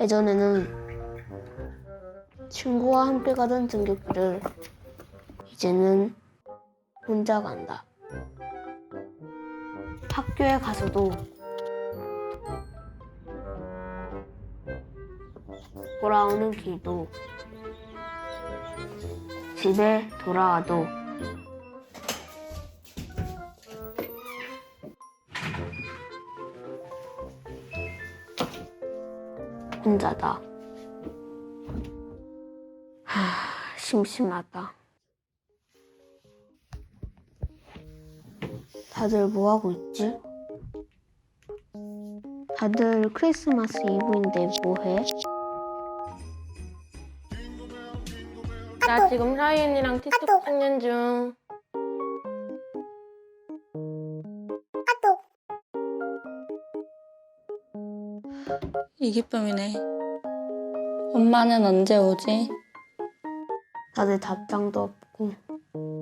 예전에는 친구와 함께 가던 등굣길을 이제는 혼자 간다. 학교에 가서도 돌아오는 길도 집에 돌아와도 혼자다. 하, 심심하다. 다들 뭐 하고 있지? 다들 크리스마스 이브인데 뭐 해? 나 지금 라이언이랑 틱톡 찍는 중. 이 기쁨이네. 엄마는 언제 오지? 다들 답장도 없고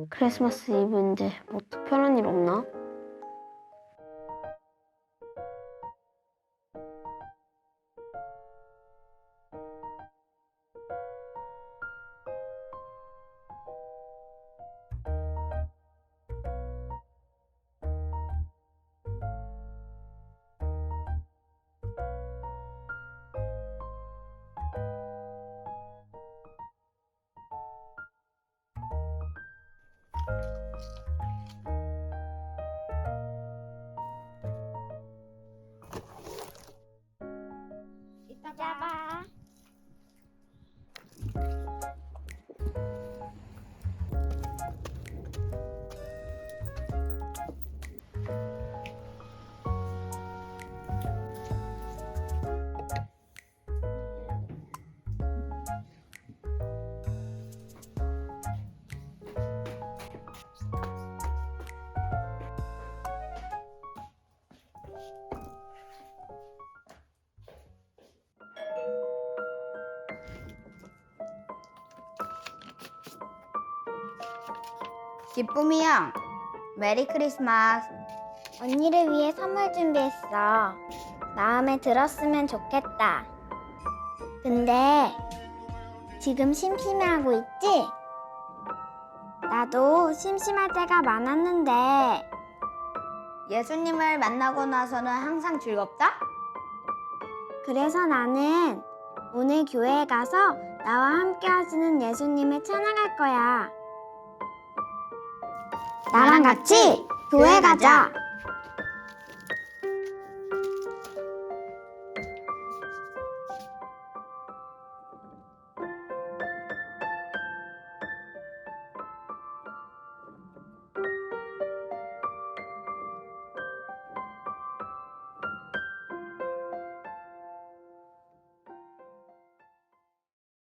크리스마스 이브인데 뭐 특별한 일 없나? 大家吧。 기쁨이 형, 메리 크리스마스. 언니를 위해 선물 준비했어. 마음에 들었으면 좋겠다. 근데 지금 심심해하고 있지? 나도 심심할 때가 많았는데 예수님을 만나고 나서는 항상 즐겁다? 그래서 나는 오늘 교회에 가서 나와 함께 하시는 예수님을 찬양할 거야. 나랑 같이 교회 가자.